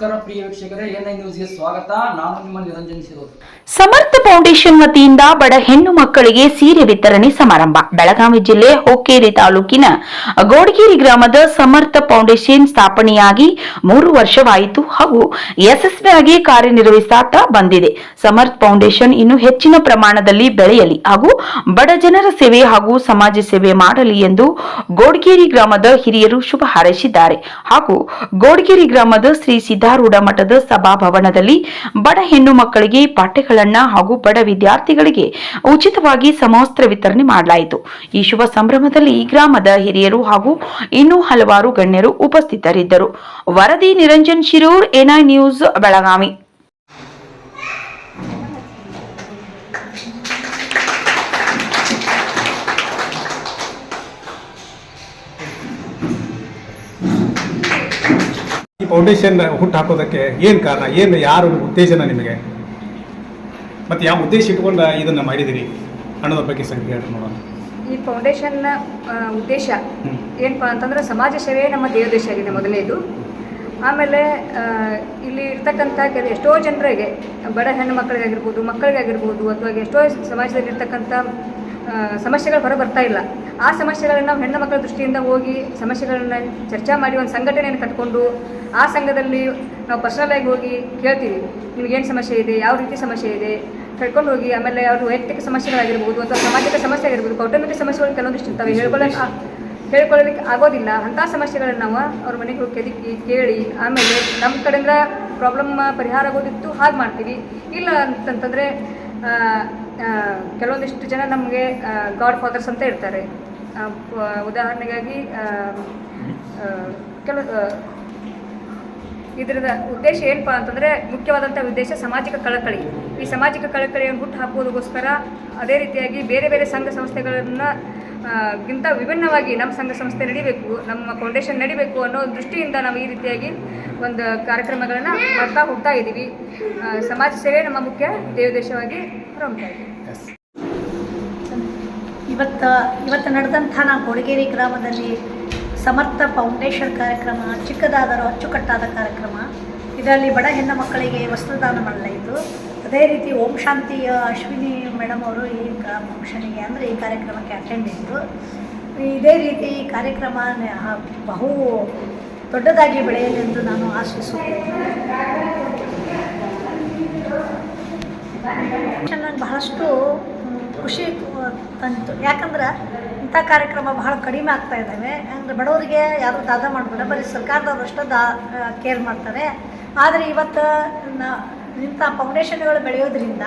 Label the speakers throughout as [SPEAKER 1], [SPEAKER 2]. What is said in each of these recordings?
[SPEAKER 1] ನಮಸ್ಕಾರ ಪ್ರಿಯ ವೀಕ್ಷಕರೇ, ಎನ್ಐ ನ್ಯೂಸ್ಗೆ ಸ್ವಾಗತ. ನಾನು ನಿಮ್ಮ ನಿರಂಜನ್
[SPEAKER 2] ಸಮರ್ಥ ಫೌಂಡೇಶನ್ ವತಿಯಿಂದ ಬಡ ಹೆಣ್ಣು ಮಕ್ಕಳಿಗೆ ಸೀರೆ ವಿತರಣೆ ಸಮಾರಂಭ. ಬೆಳಗಾವಿ ಜಿಲ್ಲೆ ಹೊಕ್ಕೇರಿ ತಾಲೂಕಿನ ಗೋಡಗೇರಿ ಗ್ರಾಮದ ಸಮರ್ಥ ಫೌಂಡೇಶನ್ ಸ್ಥಾಪನೆಯಾಗಿ ಮೂರು ವರ್ಷವಾಯಿತು ಹಾಗೂ ಯಶಸ್ವಿಯಾಗಿ ಕಾರ್ಯನಿರ್ವಹಿಸುತ್ತಾ ಬಂದಿದೆ. ಸಮರ್ಥ ಫೌಂಡೇಶನ್ ಇನ್ನು ಹೆಚ್ಚಿನ ಪ್ರಮಾಣದಲ್ಲಿ ಬೆಳೆಯಲಿ ಹಾಗೂ ಬಡ ಜನರ ಸೇವೆ ಹಾಗೂ ಸಮಾಜ ಸೇವೆ ಮಾಡಲಿ ಎಂದು ಗೋಡಗೇರಿ ಗ್ರಾಮದ ಹಿರಿಯರು ಶುಭ ಹಾರೈಸಿದ್ದಾರೆ. ಹಾಗೂ ಗೋಡಗೇರಿ ಗ್ರಾಮದ ಶ್ರೀ ಸಿದ್ದಾರೂಢ ಮಠದ ಸಭಾಭವನದಲ್ಲಿ ಬಡ ಹೆಣ್ಣು ಮಕ್ಕಳಿಗೆ ಪಠ್ಯಗಳನ್ನ ಹಾಗೂ ಬಡ ವಿದ್ಯಾರ್ಥಿಗಳಿಗೆ ಉಚಿತವಾಗಿ ಸಮವಸ್ತ್ರ ವಿತರಣೆ ಮಾಡಲಾಯಿತು. ಈ ಶುಭ ಸಂಭ್ರಮದಲ್ಲಿ ಗ್ರಾಮದ ಹಿರಿಯರು ಹಾಗೂ ಇನ್ನೂ ಹಲವಾರು ಗಣ್ಯರು ಉಪಸ್ಥಿತರಿದ್ದರು. ವರದಿ Niranjan Shirur, NI news, Belagavi.
[SPEAKER 3] Foundation ಹುಟ್ಟು ಹಾಕೋದಕ್ಕೆ ಏನು ಕಾರಣ? ಏನು ಯಾರು ಉದ್ದೇಶನ ನಿಮಗೆ? ಮತ್ತು ಯಾವ ಉದ್ದೇಶ ಇಟ್ಕೊಂಡು ಇದನ್ನು ಮಾಡಿದಿರಿ? ಅನ್ನೋದ್ರ ಬಗ್ಗೆ ಸಂಗತಿ ಹೇಳಿ ನೋಡೋಣ.
[SPEAKER 4] ಈ ಫೌಂಡೇಶನ್ನ ಉದ್ದೇಶ. ಏನಪ್ಪ ಅಂತಂದ್ರೆ ಸಮಾಜ ಸೇವೆ ನಮ್ಮ ದೇವದೇಶ ಆಗಿದೆ ಮೊದಲನೇದು. ಆಮೇಲೆ ಇಲ್ಲಿ ಇರ್ತಕ್ಕಂಥ ಕೆಲ ಎಷ್ಟೋ ಜನರಿಗೆ ಬಡ ಹೆಣ್ಣು ಮಕ್ಕಳಿಗಾಗಿರ್ಬೋದು ಮಕ್ಕಳಿಗಾಗಿರ್ಬೋದು ಅಥವಾ ಎಷ್ಟೋ ಸಮಾಜದಲ್ಲಿ ಇರ್ತಕ್ಕಂಥ ಸಮಸ್ಯೆಗಳು ಹೊರ ಬರ್ತಾ ಇಲ್ಲ. ಆ ಸಮಸ್ಯೆಗಳನ್ನ ನಾವು ಹೆಣ್ಣು ಮಕ್ಕಳ ದೃಷ್ಟಿಯಿಂದ ಹೋಗಿ ಸಮಸ್ಯೆಗಳನ್ನ ಚರ್ಚೆ ಮಾಡಿ ಒಂದು ಸಂಘಟನೆಯನ್ನು ಕಟ್ಕೊಂಡು ಆ ಸಂಘದಲ್ಲಿ ನಾವು ಪರ್ಸನಲ್ ಆಗಿ ಹೋಗಿ ಕೇಳ್ತೀವಿ. ನಿಮ್ಗೇನು ಸಮಸ್ಯೆ ಇದೆ? ಯಾವ ರೀತಿ ಸಮಸ್ಯೆ ಇದೆ? ಕಳ್ಕೊಂಡು ಹೋಗಿ ಆಮೇಲೆ ಅವ್ರ ವೈಯಕ್ತಿಕ ಸಮಸ್ಯೆಗಳಾಗಿರ್ಬೋದು ಅಥವಾ ಸಾಮಾಜಿಕ ಸಮಸ್ಯೆ ಆಗಿರ್ಬೋದು ಕೌಟುಂಬಿಕ ಸಮಸ್ಯೆಗಳು ಕೆಲವೊಂದಿಷ್ಟು ಇರ್ತವೆ. ಹೇಳ್ಕೊಳ್ಳೋಕೆ ಹೇಳ್ಕೊಳ್ಳೋದಕ್ಕೆ ಆಗೋದಿಲ್ಲ. ಅಂಥ ಸಮಸ್ಯೆಗಳನ್ನ ನಾವು ಅವ್ರ ಮನೆಗೆ ಹೋಗಿ ಕೆದಕಿ ಕೇಳಿ ಆಮೇಲೆ ನಮ್ಮ ಕಡೆಯಿಂದ ಪ್ರಾಬ್ಲಮ್ ಪರಿಹಾರ ಆಗೋದಿತ್ತು ಹಾಗೆ ಮಾಡ್ತೀವಿ. ಇಲ್ಲ ಅಂತಂತಂದರೆ ಕೆಲವೊಂದಿಷ್ಟು ಜನ ನಮಗೆ ಗಾಡ್ ಫಾದರ್ಸ್ ಅಂತ ಇರ್ತಾರೆ. ಉದಾಹರಣೆಗಾಗಿ ಕೆಲವು ಇದರ ಉದ್ದೇಶ ಏನಪ್ಪ ಅಂತಂದರೆ ಮುಖ್ಯವಾದಂಥ ಉದ್ದೇಶ ಸಾಮಾಜಿಕ ಕಳಕಳಿ. ಈ ಸಾಮಾಜಿಕ ಕಳಕಳಿಯನ್ನು ಹುಟ್ಟು ಹಾಕುವುದಕ್ಕೋಸ್ಕರ ಅದೇ ರೀತಿಯಾಗಿ ಬೇರೆ ಬೇರೆ ಸಂಘ ಸಂಸ್ಥೆಗಳನ್ನು ಗಿಂತ ವಿಭಿನ್ನವಾಗಿ ನಮ್ಮ ಸಂಘ ಸಂಸ್ಥೆ ನಡಿಬೇಕು ನಮ್ಮ ಫೌಂಡೇಶನ್ ನಡಿಬೇಕು ಅನ್ನೋ ದೃಷ್ಟಿಯಿಂದ ನಾವು ಈ ರೀತಿಯಾಗಿ ಒಂದು ಕಾರ್ಯಕ್ರಮಗಳನ್ನು ಮಾಡ್ತಾ ಹೋಗ್ತಾ ಇದ್ದೀವಿ ಸಮಾಜ ಸೇವೆ ನಮ್ಮ ಮುಖ್ಯ ದೇವದೇಶವಾಗಿ ಇದ್ದೀವಿ
[SPEAKER 5] ಇವತ್ತು ಇವತ್ತು ನಡೆದಂಥ ನಾವು ಕೊಡಗೇರಿ ಗ್ರಾಮದಲ್ಲಿ ಸಮರ್ಥ ಫೌಂಡೇಶನ್ ಕಾರ್ಯಕ್ರಮ ಚಿಕ್ಕದಾದರೂ ಅಚ್ಚುಕಟ್ಟಾದ ಕಾರ್ಯಕ್ರಮ. ಇದರಲ್ಲಿ ಬಡ ಹೆಣ್ಣು ಮಕ್ಕಳಿಗೆ ವಸ್ತ್ರದಾನ ಮಾಡಲಾಯಿತು. ಅದೇ ರೀತಿ ಓಂ ಶಾಂತಿಯ ಅಶ್ವಿನಿ ಮೇಡಮ್ ಅವರು ಈ ಫಂಕ್ಷನಿಗೆ ಅಂದರೆ ಈ ಕಾರ್ಯಕ್ರಮಕ್ಕೆ ಅಟೆಂಡ್ ಇದ್ದರು ಇದೇ ರೀತಿ ಈ ಕಾರ್ಯಕ್ರಮ ಬಹು ದೊಡ್ಡದಾಗಿ ಬೆಳೆಯಲೆಂದು ನಾನು ಆಶಿಸುತ್ತೇನೆ. ನನಗೆ ಬಹಳಷ್ಟು ಖುಷಿ ತಂತು. ಯಾಕಂದ್ರೆ ಇಂಥ ಕಾರ್ಯಕ್ರಮ ಬಹಳ ಕಡಿಮೆ ಆಗ್ತಾ ಇದ್ದಾವೆ ಅಂದರೆ ಬಡವರಿಗೆ ಯಾರು ದಾದ ಮಾಡ್ತಾರೆ ಬರೀ ಸರ್ಕಾರದವ್ರು ಅಷ್ಟೇ ದಾ ಕೇರ್ ಮಾಡ್ತಾರೆ. ಆದರೆ ಇವತ್ತು ಇಂಥ ಫೌಂಡೇಶನ್ಗಳು ಬೆಳೆಯೋದ್ರಿಂದ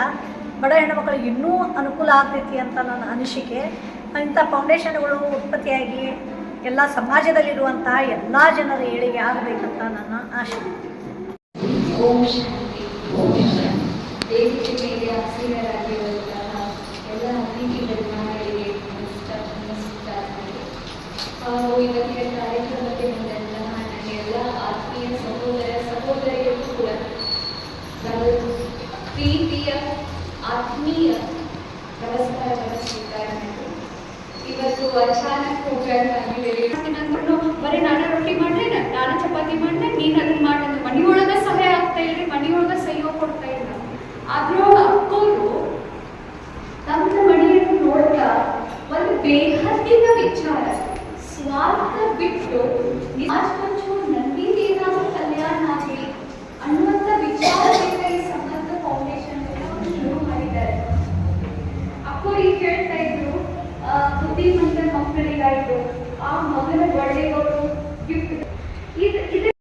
[SPEAKER 5] ಬಡ ಹೆಣ್ಣುಮಕ್ಕಳಿಗೆ ಇನ್ನೂ ಅನುಕೂಲ ಆಗ್ತೈತಿ ಅಂತ ನನ್ನ ಅನಿಸಿಕೆ. ಇಂಥ ಫೌಂಡೇಶನ್ಗಳು ಉತ್ಪತ್ತಿಯಾಗಿ ಎಲ್ಲ ಸಮಾಜದಲ್ಲಿರುವಂತಹ ಎಲ್ಲ ಜನರ ಏಳಿಗೆ ಆಗಬೇಕಂತ ನನ್ನ ಆಶೆ.
[SPEAKER 6] ಇವತ್ತಿನ ಕಾರ್ಯಕ್ರಮಕ್ಕೆ ಬಂದಂತಹ ನನ್ನ ಎಲ್ಲ ಆತ್ಮೀಯ ಸಹೋದರ, ಸಹೋದರಿಯರು ಕೂಡ ಪ್ರೀತಿಯ ಆತ್ಮೀಯ ನಮಸ್ಕಾರವನ್ನು ಸ್ವೀಕಾರ ಮಾಡಿ ಇವತ್ತು ಅಚಾನಕ್ ಪ್ರೋಗ್ರಾಮ್ ಆಗಿದ್ದೇವೆ ಅಂದ್ಕೊಂಡು ಬರೀ ನಾನು ಹೇಳ್ತಾ ಇದ್ರು. ಬುದ್ಧಿ